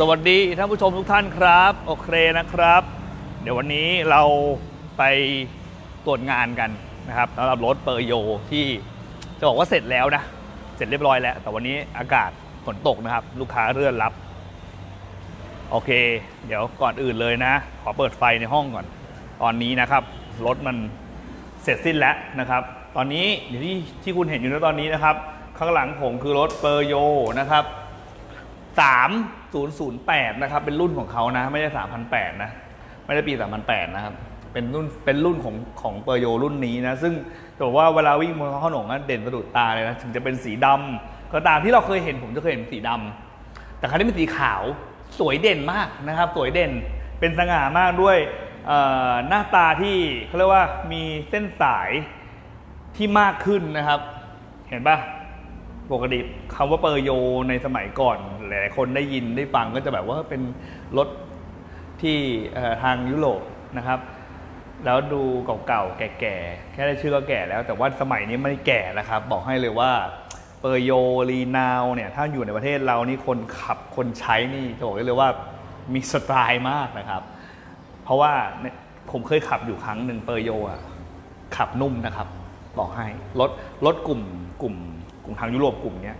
สวัสดีท่านผู้ชมทุกท่านครับโอเคนะครับ เดี๋ยววันนี้เราไปตรวจงานกันนะครับสำหรับรถเปอร์โยที่จะบอกว่าเสร็จแล้วนะ เสร็จเรียบร้อยแล้ว แต่วันนี้อากาศฝนตกนะครับ ลูกค้าเลื่อนรับ โอเค เดี๋ยวก่อนอื่นเลยนะ ขอเปิดไฟในห้องก่อน ตอนนี้นะครับ รถมันเสร็จสิ้นแล้วนะครับ ตอนนี้อย่างที่ที่คุณเห็นอยู่ในตอนนี้นะครับ ข้างหลังผมคือรถเปอร์โยนะครับ 3008 นะครับ เป็นรุ่นของเขานะ ไม่ใช่3008 นะ ไม่ได้ปี 3008 นะครับ เป็นรุ่น เป็นรุ่นของของเปอร์โยรุ่นนี้นะ ซึ่งจะบอกว่าเวลาวิ่งบนท้องถนนนะเด่นสะดุดตาเลยนะ ถึงจะเป็นสีดำก็ตามที่เราเคยเห็นผมจะเคยเห็นสีดำแต่ครั้นี้เป็นสีขาว สวยเด่นมากนะครับ สวยเด่น เป็นสง่ามากด้วยหน้าตาที่เขาเรียกว่ามีเส้นสายที่มากขึ้นนะครับ เห็นปะ ปกติคำว่าเปอร์โยในสมัยก่อน หลายคนได้ยินได้ฟังก็จะแบบว่าเป็นรถที่ทางยุโรปนะครับ แล้วดูเก่าๆ แก่ๆ แค่ได้ชื่อก็แก่แล้ว แต่ว่าสมัยนี้ไม่แก่แล้วครับ บอกให้เลยว่าเปอร์โยรีนาวเนี่ย ถ้าอยู่ในประเทศเรานี่คนขับคนใช้นี่จะบอกได้เลยว่ามีสไตล์มากนะครับ เพราะว่าผมเคยขับอยู่ครั้งหนึ่งเปอร์โยอะขับนุ่มนะครับ บอกให้รถรถกลุ่มกลุ่ม กลุ่มทางยุโรปกลุ่มนี้ย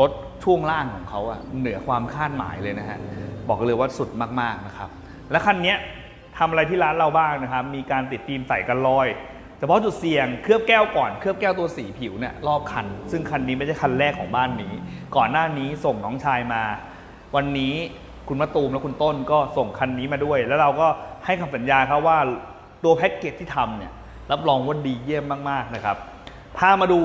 รถช่วงล่างของเขาอะเหนือความคาดหมายเลยนะฮะบอกเลยว่าสุดมากๆนะครับและคันนี้ทำอะไรที่ร้านเราบ้างนะครับ มีการติดฟิล์มใส่กันรอย เฉพาะจุดเสี่ยงเคลือบแก้วก่อนเคลือบแก้วตัวสีผิวเนี่ยรอบคัน ซึ่งคันนี้ไม่ใช่คันแรกของบ้านนี้ ก่อนหน้านี้ส่งน้องชายมา วันนี้คุณมะตูมและคุณต้นก็ส่งคันนี้มาด้วย แล้วเราก็ให้คำสัญญาครับว่าตัวแพ็กเกจที่ทำเนี่ยรับรองว่าดีเยี่ยมมากๆนะครับพามาดู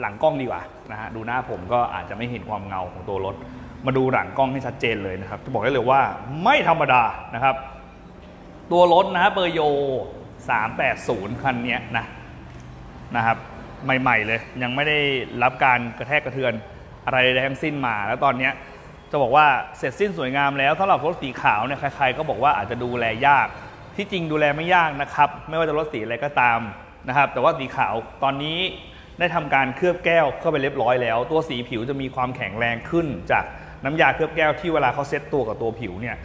หลังกล้องดีกว่านะฮะดูหน้าผมก็อาจจะไม่เห็นความเงาของตัวรถ มาดูหลังกล้องให้ชัดเจนเลยนะครับจะบอกได้เลยว่าไม่ธรรมดานะครับ ตัวรถนะฮะเบอร์โย 380 คันนี้นะนะครับใหม่ ๆ เลย ยังไม่ได้รับการกระแทกกระเทือนอะไรใดทั้งสิ้นมา แล้วตอนนี้จะบอกว่าเสร็จสิ้นสวยงามแล้วสำหรับรถสีขาวเนี่ยใครๆก็บอกว่าอาจจะดูแลยาก ที่จริงดูแลไม่ยากนะครับ ไม่ว่าจะรถสีอะไรก็ตามนะครับ แต่ว่าสีขาวตอนนี้ ได้ทำการเคลือบแก้วเข้าไปเรียบร้อยแล้ว ตัวสีผิวจะมีความแข็งแรงขึ้น จากน้ำยาเคลือบแก้วที่เวลาเขาเซ็ตตัวกับตัวผิวเนี่ย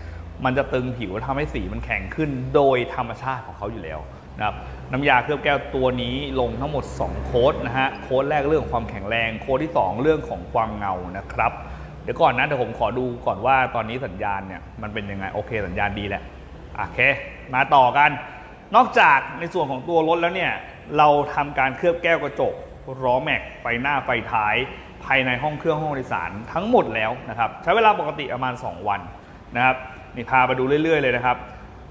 มันจะตึงผิวทำให้สีมันแข็งขึ้นโดยธรรมชาติของเขาอยู่แล้วนะครับน้ำยาเคลือบแก้วตัวนี้ลงทั้งหมด 2 โค้ดนะฮะโค้ดแรกเรื่องของความแข็งแรง โค้ดที่ 2 เรื่องของความเงานะครับ เดี๋ยวก่อนนะเดี๋ยวผมขอดูก่อนว่าตอนนี้สัญญาณเนี่ยมันเป็นยังไงโอเค สัญญาณดีแหล้วโอเค มาต่อกัน นอกจากในส่วนของตัวรถแล้วเนี่ยเราทำการเคลือบแก้วกระจก ล้อแม็กไฟหน้าไฟท้าย ภายในห้องเครื่องห้องโดยสารทั้งหมดแล้วนะครับ ใช้เวลาปกติประมาณ 2 วันนะครับนี่พาไปดูเรื่อย ๆ เลยนะครับ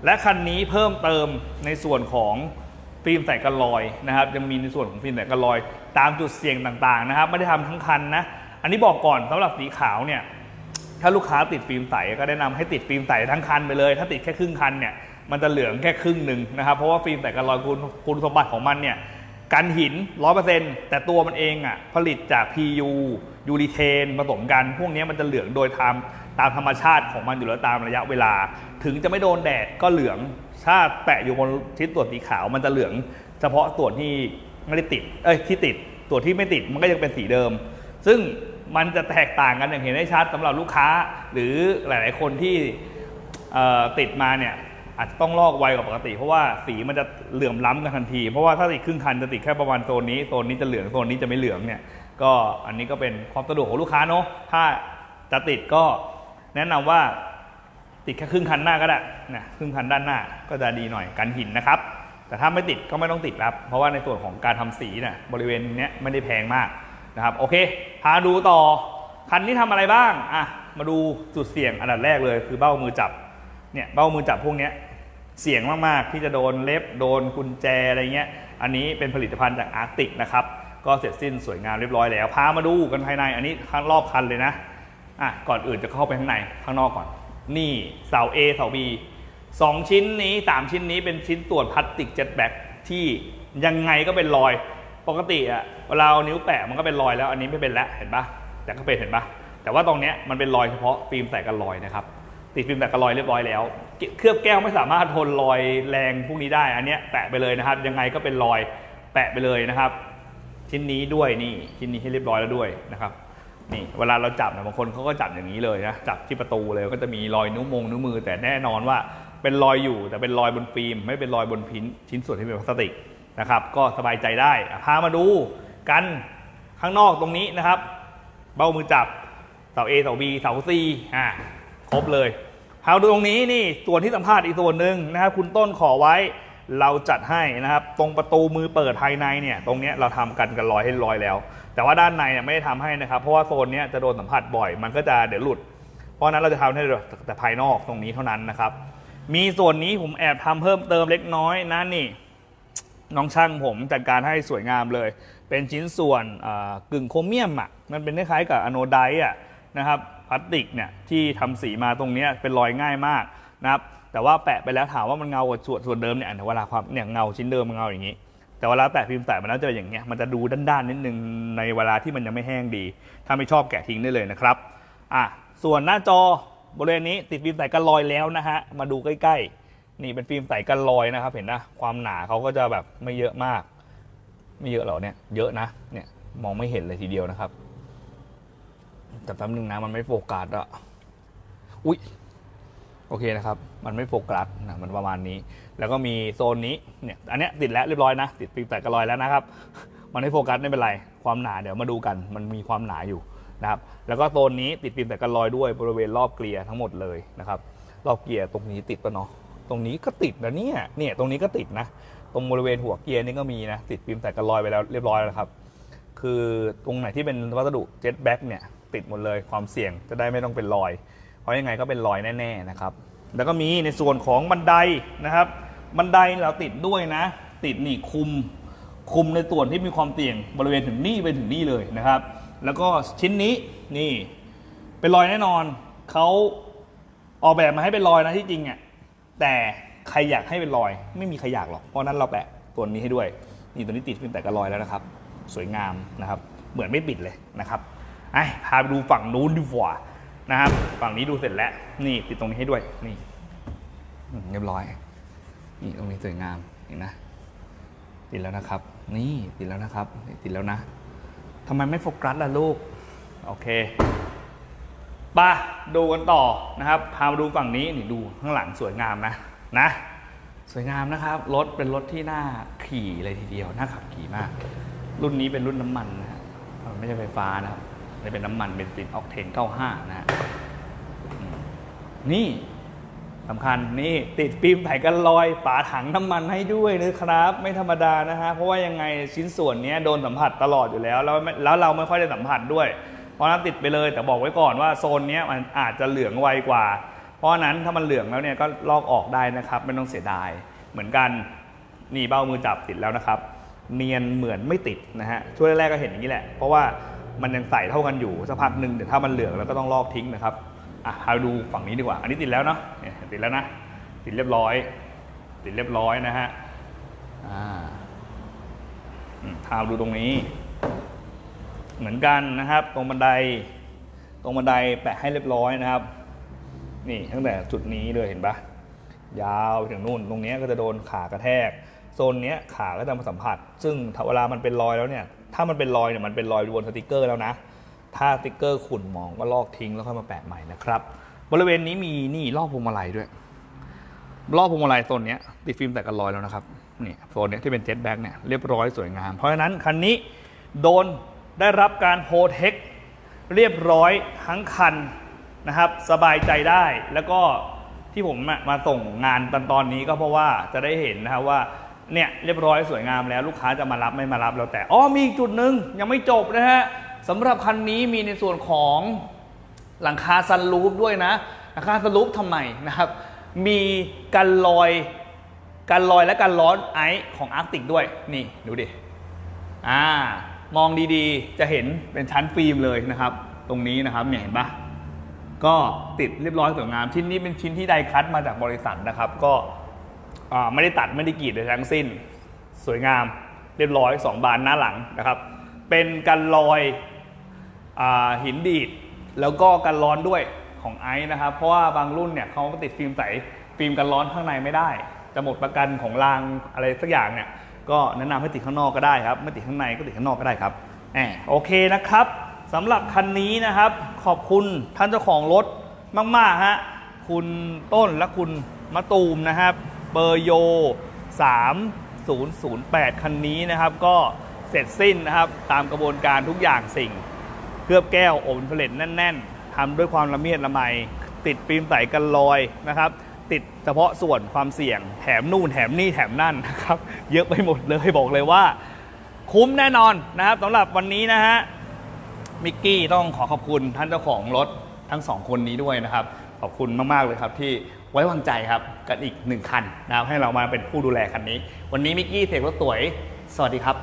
และคันนี้เพิ่มเติมในส่วนของฟิล์มใส่กันรอยนะครับยังมีในส่วนของฟิล์มใส่กันรอย ตามจุดเสี่ยงต่างๆนะครับ ไม่ได้ทำทั้งคันนะอันนี้บอกก่อนสำหรับสีขาวเนี่ยถ้าลูกค้าติดฟิล์มใสก็แนะนำให้ติดฟิล์มใสทั้งคันไปเลย ถ้าติดแค่ครึ่งคันเนี่ยมันจะเหลืองแค่ครึ่งหนึ่งนะครับเพราะว่าฟิล์มใสกันรอยคุณคุณสมบัติของมันเนี่ย กันหิน 100%แต่ตัวมันเองอะผลิตจาก PU ยูริเทนผสมกัน พวกนี้มันจะเหลืองโดยตามตามธรรมชาติของมันอยู่แล้วตามระยะเวลา ถึงจะไม่โดนแดดก็เหลือง ถ้าแปะอยู่บนชิ้นส่วนสีขาวมันจะเหลือง เฉพาะส่วนที่ไม่ได้ติด เอ้ยที่ติดส่วนที่ไม่ติดมันก็ยังเป็นสีเดิม ซึ่งมันจะแตกต่างกันอย่างเห็นได้ชัดสำหรับลูกค้า หรือหลาย ๆ คนที่ติดมาเนี่ย อาจจะต้องลอกไวกว่าปกติ เพราะว่าสีมันจะเหลื่อมล้ำกันทันที เพราะว่าถ้าติดครึ่งคันจะติดแค่ประมาณโซนนี้โซนนี้จะเหลืองโซนนี้จะไม่เหลืองเนี่ยก็อันนี้ก็เป็นความสะดวกของลูกค้าเนาะถ้าจะติดก็แนะนำว่าติดแค่ครึ่งคันหน้าก็ได้นะครึ่งคันด้านหน้าก็จะดีหน่อยกันหินนะครับ แต่ถ้าไม่ติดก็ไม่ต้องติดครับ เพราะว่าในส่วนของการทำสีเนี่ยบริเวณเนี้ยไม่ได้แพงมากนะครับโอเค พาดูต่อคันนี้ทำอะไรบ้างอะมาดูจุดเสี่ยงอันดับแรกเลยคือเบ้ามือจับ เนี่ยเบ้ามือจับพวกเนี้ยเสี่ยงมากๆ ที่จะโดนเล็บโดนกุญแจอะไรเงี้ย อันนี้เป็นผลิตภัณฑ์จากอาร์ติกนะครับ ก็เสร็จสิ้นสวยงามเรียบร้อยแล้วพามาดูกันภายในอันนี้ข้างรอบคันเลยนะอะก่อนอื่นจะเข้าไปข้างในข้างนอกก่อน นี่เสา A เสา B สองชิ้นนี้สามชิ้นนี้เป็นชิ้นตรวจพลาสติกเจ็ตแบ็กที่ยังไงก็เป็นรอย ปกติอะเวลาเอานิ้วแปะมันก็เป็นรอยแล้วอันนี้ไม่เป็นแล้วเห็นปะแต่ก็เป็นเห็นปะแต่ว่าตรงเนี้ยมันเป็นรอยเฉพาะฟิล์มใส่กันรอยนะครับ ติดฟิล์มใส่กันรอยเรียบร้อยแล้ว เคลือบแก้วไม่สามารถทนรอยแรงพวกนี้ได้อันเนี้ยแปะไปเลยนะครับ ยังไงก็เป็นรอยแปะไปเลยนะครับ ชิ้นนี้ด้วยนี่ชิ้นนี้ให้เรียบร้อยแล้วด้วยนะครับนี่เวลาเราจับนี่ยบางคนเขาก็จับอย่างนี้เลยนะจับที่ประตูเลยก็จะมีรอยนิ้วมงนิ้วมือ แต่แน่นอนว่าเป็นรอยอยู่แต่เป็นรอยบนฟิล์มไม่เป็นรอยบนพินชิ้นส่วนที่เป็นพลาสติกนะครับก็สบายใจได้พามาดูกันข้างนอกตรงนี้นะครับ เบ้ามือจับเสา A เสา B เสา C อ่า ครบเลยพามาดูตรงนี้นี่ส่วนที่สัมภาษณ์อีกส่วนหนึ่งนะครับคุณต้นขอไว้เราจัดให้นะครับตรงประตูมือเปิดภายในเนี่ยตรงเนี้ยเราทำกันกันรอยให้รอยแล้ว แต่ว่าด้านในเนี่ยไม่ได้ทำให้นะครับ เพราะว่าโซนเนี้ยจะโดนสัมผัสบ่อย มันก็จะเดี๋ยวหลุด เพราะนั้นเราจะทำให้แต่ภายนอกตรงนี้เท่านั้นนะครับ มีส่วนนี้ผมแอบทำเพิ่มเติมเล็กน้อยนะนี่ น้องช่างผมจัดการให้สวยงามเลย เป็นชิ้นส่วนกึ่งโครเมียมอะมันเป็นคล้ายๆกับอะโนไดต์อะนะครับ ลาสติกเนี่ยที่ทำสีมาตรงนี้เป็นรอยง่ายมากนะครับแต่ว่าแปะไปแล้วถามว่ามันเงากว่าส่วนส่วนเดิมเนี่ยเวลาความเนี่ยเงาชิ้นเดิมมันเงาอย่างนี้ แต่เวลาแปะพิมพ์แตะมันแล้วจะเป็นอย่างเงี้ยมันจะดูด้านๆนิดนึงในเวลาที่มันยังไม่แห้งดี ถ้าไม่ชอบแกะทิ้งได้เลยนะครับอะส่วนหน้าจอบริเวณนี้ติดฟิล์มใสกันรอยแล้วนะฮะมาดูใกล้ๆ นี่เป็นฟิล์มใสกันรอยนะครับเห็นนะความหนาเขาก็จะแบบไม่เยอะมาก ไม่เยอะหรอเนี่ยเยอะนะเนี่ยมองไม่เห็นเลยทีเดียวนะครับ แต่แป๊บนึงนะมันไม่โฟกัสอะอุ๊ยโอเคนะครับ มันไม่โฟกัสนะมันประมาณนี้ แล้วก็มีโซนนี้เนี่ยอันเนี้ยติดแล้วเรียบร้อยนะ ติดฟิล์มแตกกระลอยแล้วนะครับ มันไม่โฟกัสไม่เป็นไร ความหนาเดี๋ยวมาดูกัน มันมีความหนาอยู่นะครับ แล้วก็โซนนี้ติดฟิล์มแตกกระลอยด้วยบริเวณรอบเกลียร์ทั้งหมดเลยนะครับ รอบเกียร์ตรงนี้ติดปะเนาะตรงนี้ก็ติดนะเนี่ยเนี่ยตรงนี้ก็ติดนะ ตรงบริเวณหัวเกียร์นี่ก็มีนะติดฟิล์มแตกกระลอยไปแล้วเรียบร้อยแล้วครับ คือตรงไหนที่เป็นวัสดุเจ็ตแบ็กเนี่ย ติดหมดเลยความเสี่ยงจะได้ไม่ต้องเป็นรอย เพราะยังไงก็เป็นรอยแน่ๆนะครับแล้วก็มีในส่วนของบันไดนะครับ บันไดเราติดด้วยนะ ติดนี่คุมคุมในส่วนที่มีความเสี่ยงบริเวณถึงนี่ไปถึงนี่เลยนะครับ แล้วก็ชิ้นนี้นี่ เป็นรอยแน่นอนเขาออกแบบมาให้เป็นรอยนะที่จริงอะแต่ใครอยากให้เป็นรอย ไม่มีใครอยากหรอกเพราะฉะนั้นเราแปะตัวนี้ให้ด้วยนี่ตัวนี้ติดเป็นแต่กระรอยแล้วนะครับ สวยงามนะครับ เหมือนไม่ปิดเลยนะครับ ไอ้พาไปดูฝั่งนู้นดีกว่านะครับ ฝั่งนี้ดูเสร็จแล้ว นี่ติดตรงนี้ให้ด้วย นี่อืมเรียบร้อย นี่ตรงนี้สวยงามเห็นนะติดแล้วนะครับ นี่ติดแล้วนะครับนี่ติดแล้วนะทำไมไม่โฟกัสล่ะลูก โอเคไป่ะดูกันต่อนะครับ พามาดูฝั่งนี้นี่ดูข้างหลังสวยงามนะนะ สวยงามนะครับ รถเป็นรถที่น่าขี่เลยทีเดียว น่าขับขี่มาก รุ่นนี้เป็นรุ่นน้ำมันนะฮะมันไม่ใช่ไฟฟ้านะครับ นี่เป็นน้ำมันเบนซินออกเทน95 นะฮะนี่สำคัญนี่ติดฟิล์มไผ่กันรอยฝาถังน้ำมันให้ด้วยนะครับ ไม่ธรรมดานะฮะ เพราะว่ายังไงชิ้นส่วนนี้โดนสัมผัสตลอดอยู่แล้ว แล้วแล้วเราไม่ค่อยได้สัมผัสด้วย เพราะนั้นติดไปเลยแต่บอกไว้ก่อนว่าโซนนี้มันอาจจะเหลืองไวกว่า เพราะฉะนั้นถ้ามันเหลืองแล้วเนี่ยก็ลอกออกได้นะครับ ไม่ต้องเสียดาย เหมือนกันนี่เบ้ามือจับติดแล้วนะครับ เนียนเหมือนไม่ติดนะฮะช่วงแรกๆก็เห็นอย่างนี้แหละ เพราะว่า มันยังใส่เท่ากันอยู่สักพักหนึ่งเดี๋ยวถ้ามันเหลืองแล้วก็ต้องลอกทิ้งนะครับอะพาดูฝั่งนี้ดีกว่า อันนี้ติดแล้วเนาะเนี่ยติดแล้วนะติดเรียบร้อย ติดเรียบร้อยนะฮะอ่ามพาดูตรงนี้ เหมือนกันนะครับ ตรงบันได ตรงบันไดแปะให้เรียบร้อยนะครับ นี่ตั้งแต่จุดนี้เลยเห็นปะยาวไปถึงนู่น ตรงนี้ก็จะโดนขากระแทกโซนนี้ขาก็จะมาสัมผัส ซึ่งถ้าเวลามันเป็นรอยแล้วเนี่ย ถ้ามันเป็นรอยเนี่ยมันเป็นรอยบนสติกเกอร์แล้วนะ ถ้าสติกเกอร์ขุ่นหมองก็ลอกทิ้งแล้วค่อยมาแปะใหม่นะครับ บริเวณนี้มีนี่รอบพวงมาลัยด้วย รอบพวงมาลัยโซนนี้ติดฟิล์มแต่กันรอยแล้วนะครับนี่โซนนี้ที่เป็นเจ็ตแบ็กเนี่ยเรียบร้อยสวยงาม เพราะฉะนั้นคันนี้โดนได้รับการโปรเทคเรียบร้อยทั้งคันนะครับ สบายใจได้แล้วก็ที่ผมมาส่งงานตอนตอนนี้ก็เพราะว่าจะได้เห็นนะครับว่า เนี่ยเรียบร้อยสวยงามแล้วลูกค้าจะมารับไม่มารับแล้วแต่อ๋อมีจุดหนึ่งยังไม่จบนะฮะสำหรับคันนี้มีในส่วนของหลังคาซันรูฟด้วยนะหลังคาซันรูฟทำไมนะครับ มีกันลอยกันลอยและกันร้อนไอซ์ของอาร์กติกด้วยนี่ดูดิอ่ามองดีๆ จะเห็นเป็นชั้นฟิล์มเลยนะครับ ตรงนี้นะครับเนี่ยเห็นปะก็ติดเรียบร้อยสวยงามชิ้นนี้เป็นชิ้นที่ไดคัตมาจากบริษัทนะครับ ก็ ไม่ได้ตัดไม่ได้กรีดใดทั้งสิ้น สวยงามเรียบร้อยสองบานหน้าหลังนะครับ เป็นกันลอยอหินดีด แล้วก็กันร้อนด้วยของไอซ์นะครับ เพราะว่าบางรุ่นเนี่ยเขาติดฟิล์มใสฟิล์มกันร้อนข้างในไม่ได้ จะหมดประกันของรางอะไรสักอย่างเนี่ยก็แนะนำให้ติดข้างนอกก็ได้ครับไม่ติดข้างในก็ติดข้างนอกก็ได้ครับแหมโอเคนะครับสำหรับคันนี้นะครับ ขอบคุณท่านเจ้าของรถมากๆฮะคุณต้นและคุณมะตูมนะครับ เบอร์โย 3008 คันนี้นะครับก็เสร็จสิ้นนะครับตามกระบวนการทุกอย่างสิ่ง เคลือบแก้วอบอินฟราเรดแน่น ๆทำด้วยความละเมียดละไม ติดฟิล์มใสกันรอยนะครับติดเฉพาะส่วนความเสี่ยงแถมนู่นแถมนี่แถมนั่นนะครับเยอะไปหมดเลยบอกเลยว่า คุ้มแน่นอนนะครับสำหรับวันนี้นะฮะมิกกี้ต้องขอขอบคุณท่านเจ้าของรถทั้งสองคนนี้ด้วยนะครับ ขอบคุณมาก ๆ เลยครับที่ ไว้วางใจครับกันอีกหนึ่งคันนะครับให้เรามาเป็นผู้ดูแลคันนี้ วันนี้มิกกี้เสกรถสวย สวัสดีครับ